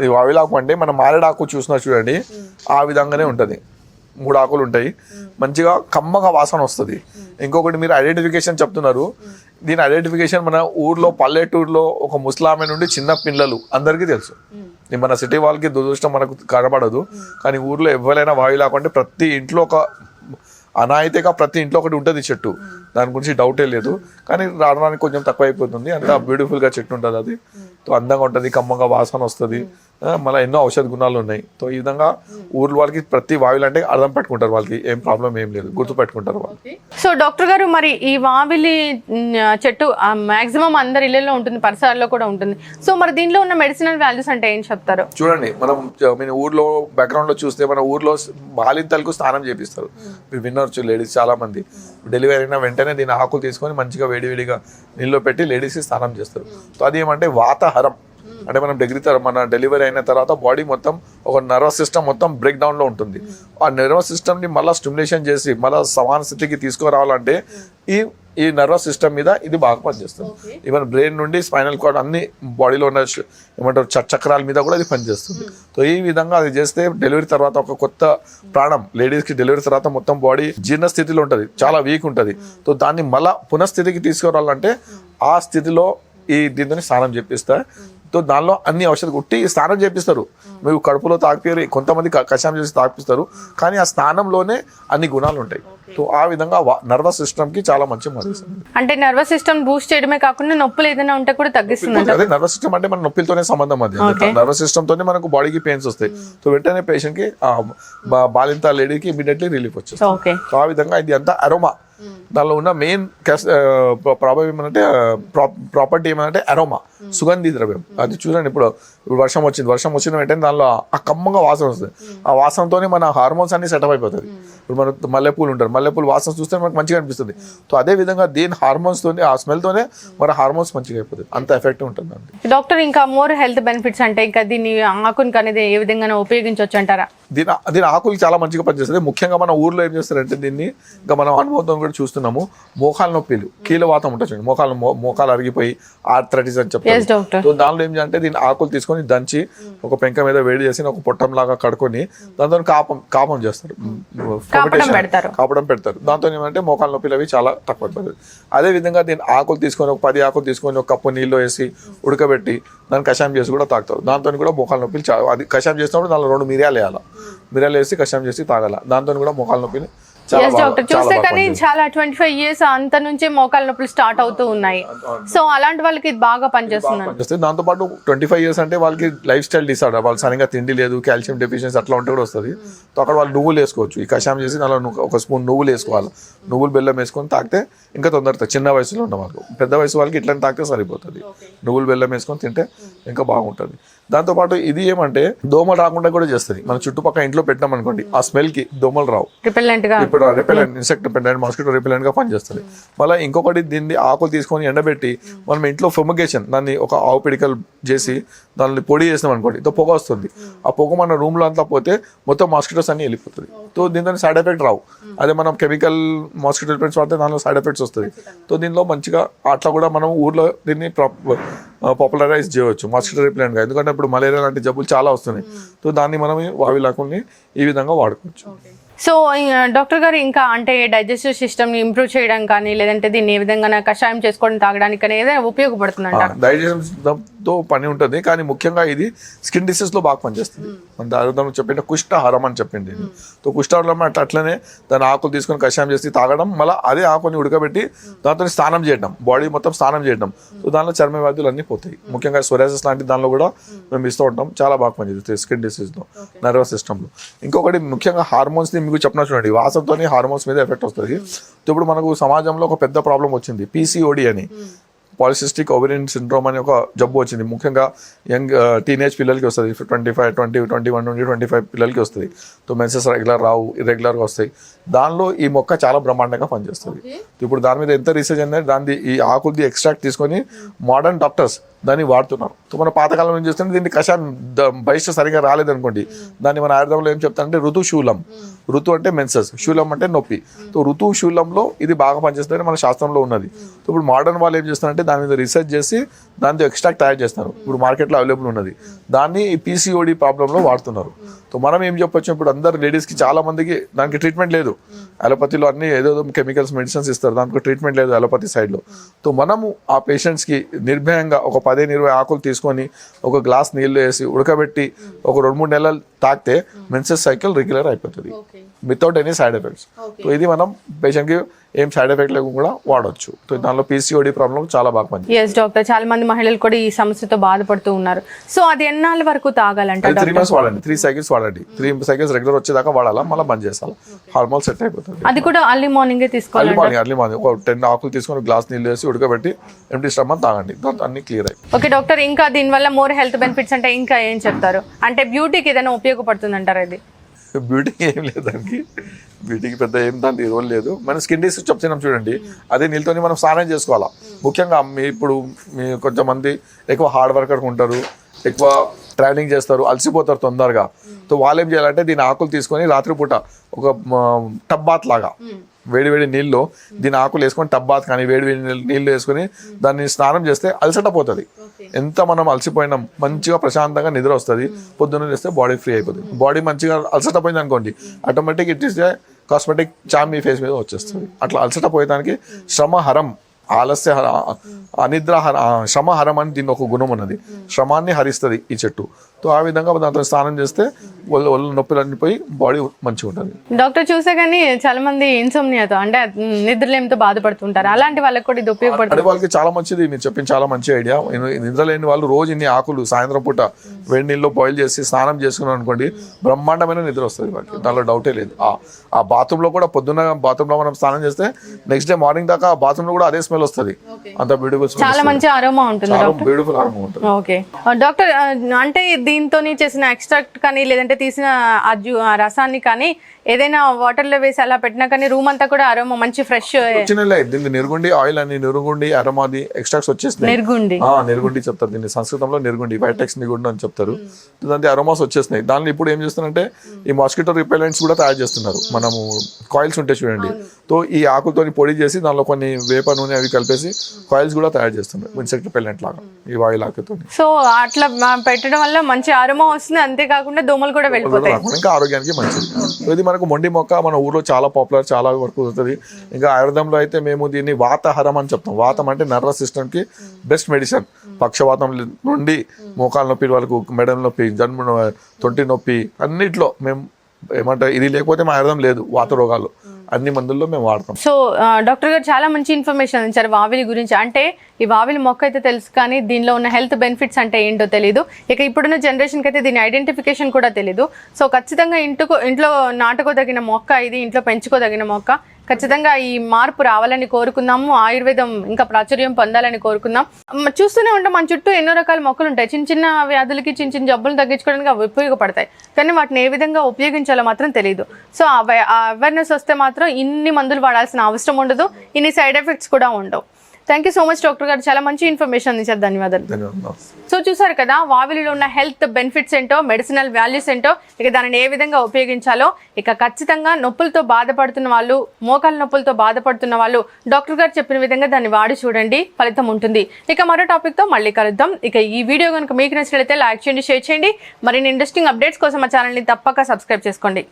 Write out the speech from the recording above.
ఇది వావిలాకు అంటే మనం మారేడాకు చూసినా చూడండి ఆ విధంగానే ఉంటుంది. మూడు ఆకులు ఉంటాయి. మంచిగా కమ్మగా వాసన వస్తుంది. ఇంకొకటి మీరు ఐడెంటిఫికేషన్ చెప్తున్నారు. దీని ఐడెంటిఫికేషన్ మన ఊర్లో పల్లెటూరులో ఒక ముస్లామే నుండి చిన్న పిల్లలు అందరికీ తెలుసు. ఇది మన సిటీ వాళ్ళకి దురదృష్టం మనకు కనబడదు. కానీ ఊర్లో ఎవరైనా వాయు అంటే ప్రతి ఇంట్లో ఒక అనాయితీగా ప్రతి ఇంట్లో ఒకటి ఉంటుంది చెట్టు. దాని గురించి డౌటే లేదు. కానీ రావడానికి కొంచెం తక్కువ అయిపోతుంది అంత బ్యూటిఫుల్గా చెట్టు ఉంటుంది అది. అందంగా ఉంటుంది కమ్మగా వాసన వస్తుంది. మళ్ళీ ఎన్నో ఔషధ గుణాలు ఉన్నాయి. సో ఈ విధంగా ఊర్ల వాళ్ళకి ప్రతి వాయులు అంటే అర్థం పెట్టుకుంటారు వాళ్ళకి. ఏం ప్రాబ్లం ఏం లేదు. గుర్తు పెట్టుకుంటారు వాళ్ళు. సో డాక్టర్ గారు మరి ఈ వావిలి చెట్టు మాక్సిమం అందరి ఇళ్ళలో ఉంటుంది పరిసరాల్లో కూడా ఉంటుంది. సో మరి దీనిలో ఉన్న మెడిసినల్ వాల్యూస్ అంటే ఏం చెప్తారు? చూడండి మనం ఊర్లో బ్యాక్గ్రౌండ్లో చూస్తే మన ఊర్లో బాలింతలకు స్నానం చేపిస్తారు. మీరు వినవచ్చు లేడీస్ చాలా మంది డెలివరీ అయిన వెంటనే దీని ఆకులు తీసుకొని మంచిగా వేడివేడిగా నీళ్ళలో పెట్టి లేడీస్ స్నానం చేస్తారు. సో అది ఏమంటే వాతహరం. అంటే మనం డిగ్రీ తర్వాత మన డెలివరీ అయిన తర్వాత బాడీ మొత్తం ఒక నర్వస్ సిస్టమ్ మొత్తం బ్రేక్ డౌన్లో ఉంటుంది. ఆ నర్వస్ సిస్టమ్ని మళ్ళీ స్టిమ్యులేషన్ చేసి మళ్ళీ సమాన స్థితికి తీసుకురావాలంటే ఈ ఈ నర్వస్ సిస్టమ్ మీద ఇది బాగా పనిచేస్తుంది. ఈవెన్ బ్రెయిన్ నుండి స్పైనల్ కార్డ్ అన్ని బాడీలో ఉన్న ఏమంటారు చక్రాల మీద కూడా ఇది పనిచేస్తుంది. సో ఈ విధంగా అది చేస్తే డెలివరీ తర్వాత ఒక కొత్త ప్రాణం లేడీస్కి డెలివరీ తర్వాత మొత్తం బాడీ జీర్ణ స్థితిలో ఉంటుంది. చాలా వీక్ ఉంటుంది. సో దాన్ని మళ్ళా పునఃస్థితికి తీసుకురావాలంటే ఆ స్థితిలో ఈ దీంతో స్నానం చేపిస్తా. సో దానిలో అన్ని ఔషధం ఉట్టి స్నానం చేపిస్తారు. మీరు కడుపులో తాకిపోయి కొంతమంది కషాయం చేసి తాకిపిస్తారు కానీ ఆ స్నానంలోనే అన్ని గుణాలు ఉంటాయి సో ఆ విధంగా నర్వస్ సిస్టమ్కి చాలా మంచి అంటే నర్వస్ సిస్టమ్ బూస్ట్ చేయడమే కాకుండా నొప్పులు ఏదైనా ఉంటే కూడా తగ్గిస్తుంది అదే నర్వస్ సిస్టమ్ అంటే మన నొప్పిలతోనే సంబంధం అది. నర్వస్ సిస్టమ్ తోనే మనకు బాడీకి పెయిన్స్ వస్తాయి. సో వెంటనే పేషెంట్కి బాలింత లేడీకి ఇమీడియట్లీ రిలీఫ్ వచ్చేస్తుంది. సో ఆ విధంగా ఇది అంతా అరోమా దానిలో ఉన్న మెయిన్ ప్రాబ్లం ఏమంటే ప్రాపర్టీ ఏమంటే అరోమా సుగంధి ద్రవ్యం. అది చూడండి ఇప్పుడు ఇప్పుడు వర్షం వచ్చింది. వర్షం వచ్చిన వెంటనే దానిలో ఆ కమ్మంగా వాసన వస్తుంది. ఆ వాసనతోనే మన హార్మోన్స్ అన్ని సెటప్ అయిపోతుంది ఇప్పుడు మన మల్లెపూలు ఉంటారు. మల్లెపూలు వాసన చూస్తే మనకు మంచిగా అనిపిస్తుంది. సో అదే విధంగా దీని హార్మోన్స్ తోనే ఆ స్మెల్ తోనే మన హార్మోన్స్ మంచిగా అయిపోతుంది అంత ఎఫెక్ట్ ఉంటుంది అండి డాక్టర్ ఇంకా మోర్ హెల్త్ బెనిఫిట్స్ అంటే ఇంకా దీన్ని ఆకుని అనేది ఏ విధంగా ఉపయోగించవచ్చు అంటారా? దీని దీని ఆకులు చాలా మంచిగా పనిచేస్తుంది ముఖ్యంగా మన ఊర్లో ఏం చేస్తారంటే దీన్ని ఇంకా మనం అనుభవంతో కూడా చూస్తున్నాము. మోకాల నొప్పిలు. కీలవాతం ఉంటుంది చూడండి. మోకాలు మోకాలు అరిగిపోయి ఆర్థరైటిస్ అని చెప్తారు. దానిలో ఏం చేయాలంటే దీని ఆకులు తీసుకొని దంచి ఒక పెంక మీద వేడి చేసి ఒక పొట్టం లాగా కడుకొని దాంతో కాపం కాపం చేస్తారు. పెడతారు. కాపడం పెడతారు. దాంతో ఏమంటే మోకాల నొప్పులు అవి చాలా తక్కువ అయిపోతుంది అదే విధంగా దీని ఆకులు తీసుకొని ఒక పది ఆకులు తీసుకొని ఒక కప్పు నీళ్ళు వేసి ఉడకబెట్టి దాన్ని కషాయం చేసి కూడా తాగుతారు. దాంతో కూడా మోకాల నొప్పులు చాలా అది కషాయం చేసినప్పుడు దానిలో రెండు మిరియాలు వేయాలి? మిరియాలు వేసి కషాయం చేసి తాగాల? దాంతో కూడా మోకాల నొప్పిని ఎస్ డాక్టర్ చూస్తే కానీ. చాలా ట్వంటీ ఫైవ్ ఇయర్స్ అంత నుంచే మోకాల నొప్పులు స్టార్ట్ అవుతూ ఉన్నాయి. సో అలాంటి వాళ్ళకి ఇది బాగా పనిచేస్తుంది. దాంతో పాటు ట్వంటీ ఫైవ్ ఇయర్స్ అంటే వాళ్ళకి లైఫ్ స్టైల్ డిసార్డర్ వాళ్ళు సరిగా తిండి లేదు కాల్షియం డెఫిషియన్సీ అట్లా ఉంటే కూడా వస్తుంది. సో అక్కడ వాళ్ళు నువ్వులు వేసుకోవచ్చు. ఈ కషాయం చేసి ను- ఒక స్పూన్ నువ్వులు వేసుకోవాలి. నువ్వులు బెల్లం వేసుకొని తాగితే ఇంకా తొందరగా చిన్న వయసులో ఉన్న వాళ్ళు పెద్ద వయసు వాళ్ళకి ఇట్లా తాగితే సరిపోతుంది. నువ్వులు బెల్లం వేసుకొని తింటే ఇంకా బాగుంటుంది. దాంతోపాటు ఇది ఏమంటే దోమలు రాకుండా కూడా చేస్తుంది. మన చుట్టుపక్కల ఇంట్లో పెట్టినాం అనుకోండి ఆ స్మెల్కి దోమలు రావు. రిపెల్లెంట్గా ఇప్పుడు రిపెలెంట్ ఇన్సెక్ట్ రిపెలెంట్ మాస్కిటో రిపెలెంట్గా పనిచేస్తుంది. మళ్ళీ ఇంకొకటి దీన్ని ఆకులు తీసుకొని ఎండబెట్టి మనం ఇంట్లో ఫుమగేషన్ దాన్ని ఒక ఆవు పిడికలు చేసి దాన్ని పొడి చేసినాం అనుకోండి తో పొగ వస్తుంది. ఆ పొగ మన రూమ్లో అంతా పోతే మొత్తం మాస్కిటోస్ అన్ని వెళ్ళిపోతుంది. సో దీంతో సైడ్ ఎఫెక్ట్ రావు. అదే మనం కెమికల్ మాస్కిటో రిపెలెంట్స్ వాడితే దానిలో సైడ్ ఎఫెక్ట్స్ వస్తుంది. సో దీనిలో మంచిగా అట్లా కూడా మనం ఊర్లో దీన్ని పాపులరైజ్ చేయవచ్చు. మాస్కిటో రిపెలెంట్గా ఎందుకంటే ఇప్పుడు మలేరియా లాంటి జబ్బులు చాలా వస్తున్నాయి. సో దాన్ని మనం వావి లాకుల్ని ఈ విధంగా వాడుకోవచ్చు. సో డాక్టర్ గారు ఇంకా అంటే డైజెస్టివ్ సిస్టమ్ని ఇంప్రూవ్ చేయడం కానీ లేదంటే దీన్ని ఏ విధంగా కషాయం చేసుకోవడం తాగడానికి కానీ ఏదైనా ఉపయోగపడుతుందంట? పని ఉంటుంది కానీ ముఖ్యంగా ఇది స్కిన్ డిసీజ్లో బాగా పనిచేస్తుంది. మన దాదాపు చెప్పింటే కుష్ఠహారం అని చెప్పింది. సో కుష్ఠహారం అట్లా అట్లనే దాని ఆకులు తీసుకొని కషాయం చేసి తాగడం మళ్ళీ అదే ఆకుని ఉడకబెట్టి దాంతో స్నానం చేయడం బాడీ మొత్తం స్నానం చేయడం. సో దానిలో చర్మ వ్యాధులు అన్ని పోతాయి. ముఖ్యంగా సొరాసిస్ లాంటి దానిలో కూడా మేము. ఇస్తూ ఉంటాం. చాలా బాగా పనిచేస్తుంది స్కిన్ డిసీజ్లో నర్వస్ సిస్టమ్లో ఇంకొకటి ముఖ్యంగా హార్మోన్స్ని మీకు చెప్పిన చూడండి వాసనతోనే హార్మోన్స్ మీద ఎఫెక్ట్ వస్తుంది. సో ఇప్పుడు మనకు సమాజంలో ఒక పెద్ద ప్రాబ్లం వచ్చింది పీసీఓడి అని. పాలిసిస్టిక్ ఓవరియన్ సిండ్రోమ్ అనే ఒక జబ్బు వచ్చింది. ముఖ్యంగా యంగ్ టీనేజ్ పిల్లలకి వస్తుంది. Twenty five twenty twenty one నుండి ట్వంటీ ఫైవ్ పిల్లలకి వస్తుంది. సో మెన్సెస్ రెగ్యులర్ రావు ఇర్రెగ్యులర్గా వస్తాయి. దానిలో ఈ మొక్క చాలా బ్రహ్మాండంగా పనిచేస్తుంది. ఇప్పుడు దాని మీద ఎంత రీసెర్చ్ అయిందంటే దాని ఈ ఆకులది ఎక్స్ట్రాక్ట్ తీసుకొని మోడర్న్ డాక్టర్స్ దాన్ని వాడుతున్నారు. మన పాతకాలం ఏం చేస్తుంటే దీన్ని కషాయం బహిష్ట సరిగా రాలేదనుకోండి. దాన్ని మన ఆయుర్వేదంలో ఏం చెప్తారంటే ఋతు శూలం. ఋతు అంటే మెన్సెస్ శూలం అంటే నొప్పి. సో ఋతు శూలంలో ఇది బాగా పనిచేస్తుందని మన శాస్త్రంలో ఉన్నది. ఇప్పుడు మోడర్న్ వాళ్ళు ఏం చేస్తారంటే దాని మీద రీసెర్చ్ చేసి దాంతో ఎక్స్ట్రాక్ట్ తయారు చేస్తారు ఇప్పుడు మార్కెట్లో అవైలబుల్ ఉన్నది. దాన్ని ఈ పీసీఓడి ప్రాబ్లంలో వాడుతున్నారు. సో మనం ఏం చెప్పొచ్చు? ఇప్పుడు అందరు లేడీస్కి చాలా మందికి దానికి ట్రీట్మెంట్ లేదు. అలోపతిలో అన్ని ఏదో కెమికల్స్ మెడిసిన్స్ ఇస్తారు. దానికి ట్రీట్మెంట్ లేదు అలోపతి సైడ్లో. సో మనము ఆ పేషెంట్స్కి నిర్భయంగా ఒక పదిహేను ఇరవై ఆకులు తీసుకొని ఒక గ్లాస్ నీళ్ళు వేసి ఉడకబెట్టి ఒక రెండు మూడు నెలలు తాకితే మెన్సెస్ సైకిల్ రెగ్యులర్ అయిపోతుంది. Without any side effects so ఇది మనం పేషెంట్కి ఏం సైడ్ ఎఫెక్ట్ లేకుండా కూడా వాడొచ్చు. సో దానిలో పీసీఓడి ప్రాబ్లం చాలా బాగా పని ఎస్ డాక్టర్ చాలా మంది మహిళలు కూడా ఈ సమస్యతో బాధపడుతూ ఉన్నారు. సో అది ఎన్నాళ్ళ వరకు తాగాలంట త్రీ మంత్స్ వాడండి. త్రీ సైకిల్స్ వాడండి. త్రీ సైకిల్స్ రెగ్యులర్ వచ్చేదాకా వాడాలా మళ్ళీ బంద్ చేసాలి హార్మోన్ సెట్ అయిపోతుంది. అది కూడా అర్లీ మార్నింగే తీసుకోవాలి అర్లీ మార్నింగ్ అర్లీ మార్నింగ్ ఒక టెన్ ఆకులు తీసుకొని గ్లాస్ నీళ్ళు వేసి ఉడకబెట్టి ఎంటీ స్టమక్ తాగండి. దాంతో అన్ని క్లియర్ అయిపోయి ఓకే డాక్టర్ ఇంకా దీనివల్ల మోర్ హెల్త్ బెనిఫిట్స్ అంటే ఇంకా ఏం చెప్తారు? అంటే బ్యూటీకి ఏదైనా ఉపయోగపడుతుంది అంటారా ఇది? బ్యూటీ ఏం లేదు దానికి. బ్యూటీకి పెద్ద ఏం దానికి రోల్ లేదు. మన స్కిన్ డిసీజ్ చెప్తున్నాం చూడండి అదే నీళ్ళతోని మనం స్నానం చేసుకోవాలా? ముఖ్యంగా మీ ఇప్పుడు మీ కొంతమంది ఎక్కువ హార్డ్ వర్కర్ ఉంటారు ఎక్కువ ట్రావెలింగ్ చేస్తారు అలసిపోతారు తొందరగా. సో వాళ్ళు ఏం చేయాలంటే దీని ఆకులు తీసుకొని రాత్రిపూట ఒక టబ్ బాత్ లాగా వేడి వేడి నీళ్ళు దీని ఆకులు వేసుకొని టబ్ బాత్ కానీ వేడి వేడి నీళ్ళు వేసుకొని దాన్ని స్నానం చేస్తే అలసట పోతుంది. ఎంత మనం అలసిపోయినాం మంచిగా ప్రశాంతంగా నిద్ర వస్తుంది. పొద్దున్న చేస్తే బాడీ ఫ్రీ అయిపోతుంది. బాడీ మంచిగా అలసట పోయింది అనుకోండి automatic it is cosmetic charm me face మీద వచ్చేస్తుంది. అట్లా అలసట పోయేదానికి శ్రమహరం. ఆలస్య అనిద్ర శ్రమహరం అని దీని ఒక గుణం ఉన్నది. శ్రమాన్ని హరిస్తుంది ఈ చెట్టు. సో ఆ విధంగా దాంతో స్నానం చేస్తే ఒళ్ళు ఒళ్ళు నొప్పులన్నీ పోయి బాడీ మంచిగా ఉంటుంది. డాక్టర్ చూసే కానీ చాలా మంది ఇన్సోమ్నియాతో అంటే నిద్రలేమితో బాధపడుతుంటారు. అలాంటి వాళ్ళకి కూడా ఇది ఉపయోగపడుతుంది. వాళ్ళకి చాలా మంచిది మీరు చెప్పిన చాలా మంచి ఐడియా నిద్ర లేని వాళ్ళు రోజు ఇన్ని ఆకులు సాయంత్రం పూట వేడి నీళ్ళు బాయిల్ చేసి స్నానం చేసుకున్నాం అనుకోండి బ్రహ్మాండమైన నిద్ర వస్తుంది వాళ్ళకి. దానిలో డౌటే లేదు. ఆ ఆ bathroom లో కూడా పొద్దున్న bathroom లో మనం స్నానం చేస్తే నెక్స్ట్ డే మార్నింగ్ దాకా ఆ bathroom లో కూడా అదే స్మెల్ వస్తుంది. అంత బ్యూటిఫుల్ స్మెల్ చాలా మంచి అరోమా ఉంటుంది బ్యూటిఫుల్ హార్మోన్ ఉంటుంది. ఓకే. డాక్టర్ అంటే దీంతో చేసిన ఎక్స్ట్రాక్ట్ కానీ లేదంటే తీసిన ఆ రసాన్ని కానీ ఏదైనా వాటర్లో వేసి అలా పెట్టినా కానీ రూమ్ అంతా కూడా అరోమా మంచి ఫ్రెష్ వచ్చిన దీన్ని నిరుగుండి ఆయిల్ అని నిరుగుండి అరమాది ఎక్స్ట్రాక్ట్స్ వచ్చేసినాయి. నిర్గుండి. ఆ, నిరుగుండి చెప్తారు. దీన్ని సంస్కృతంలో నిరుగుండి వైటెక్స్ నిగుండి అని చెప్తారు. దాని అరోమాస్ వచ్చేస్తున్నాయి దానిలో ఇప్పుడు ఏం చేస్తున్నారంటే ఈ మాస్కిటో రిపెలెంట్స్ కూడా తయారు చేస్తున్నారు. మనము కాయిల్స్ ఉంటాయి చూడండి. తో ఈ ఆకులతో పొడి చేసి దానిలో కొన్ని వేప నూనె అవి కలిపేసి కాయిల్స్ కూడా తయారు చేస్తున్నారు. ఇన్సెక్ట్ రిపెలెంట్ లాగా ఈ ఆయిల్ ఆకుతో సో అట్లా పెట్టడం వల్ల మంచి అరోమా వస్తుంది. అంతేకాకుండా దోమలు కూడా వెళ్ళిపోతాయి. ఇంకా ఆరోగ్యానికి మంచిది. ఇది మనకు మొండి మొక్క మన ఊర్లో చాలా పాపులర్ చాలా వరకు వస్తుంది. ఇంకా ఆయుర్వేదంలో అయితే మేము దీన్ని వాతహరం అని చెప్తాం. వాతం అంటే నర్వస్ సిస్టమ్కి బెస్ట్ మెడిసిన్. పక్షవాతం నుండి మోకాల నొప్పి వరకు మెడల నొప్పి జన్మ తొంటి నొప్పి అన్నిట్లో మేము ఏమంటారు ఇది లేకపోతే మా ఆయుర్వేదం లేదు వాత రోగాలు. అన్ని మందుల్లో మేము వాడతాం. సో డాక్టర్ గారు చాలా మంచి ఇన్ఫర్మేషన్ ఇచ్చారు వావిలి గురించి. అంటే ఈ వావిలి మొక్క అయితే తెలుసు కానీ దీనిలో ఉన్న హెల్త్ బెనిఫిట్స్ అంటే ఏంటో తెలియదు ఇక ఇప్పుడున్న జనరేషన్కి అయితే దీని ఐడెంటిఫికేషన్ కూడా తెలియదు సో ఖచ్చితంగా ఇంటికో ఇంట్లో నాటుకోదగిన మొక్క ఇది ఇంట్లో పెంచుకోదగిన మొక్క. ఖచ్చితంగా ఈ మార్పు రావాలని కోరుకుందాము. ఆయుర్వేదం ఇంకా ప్రాచుర్యం పొందాలని కోరుకుందాం. చూస్తూనే ఉంటాం. మన చుట్టూ ఎన్నో రకాల మొక్కలు ఉంటాయి. చిన్న చిన్న వ్యాధులకి చిన్న చిన్న జబ్బులు తగ్గించుకోవడానికి అవి ఉపయోగపడతాయి. కానీ వాటిని ఏ విధంగా ఉపయోగించాలో మాత్రం తెలియదు సో ఆ అవేర్నెస్ వస్తే మాత్రం ఇన్ని మందులు వాడాల్సిన అవసరం ఉండదు. ఇన్ని సైడ్ ఎఫెక్ట్స్ కూడా ఉండవు. Thank you so much doctor గారు. చాలా మంచి ఇన్ఫర్మేషన్ ఇచ్చారు ధన్యవాదాలు. సో చూసారు కదా వావిలిలో ఉన్న హెల్త్ బెనిఫిట్స్ ఏంటో మెడిసినల్ వాల్యూస్ ఏంటో ఇక దానిని ఏ విధంగా ఉపయోగించాలో ఇక ఖచ్చితంగా నొప్పులతో బాధపడుతున్న వాళ్ళు మోకాల నొప్పులతో బాధపడుతున్న వాళ్ళు డాక్టర్ గారు చెప్పిన విధంగా దాన్ని వాడి చూడండి. ఫలితం ఉంటుంది. ఇక మరో టాపిక్తో మళ్ళీ కలుద్దాం. ఇక ఈ వీడియో కనుక మీకు నచ్చినట్లయితే లైక్ చేయండి షేర్ చేయండి. మరిన్ని ఇంట్రెస్టింగ్ అప్డేట్స్ కోసం మా ఛానల్ని తప్పక సబ్స్క్రైబ్ చేసుకోండి.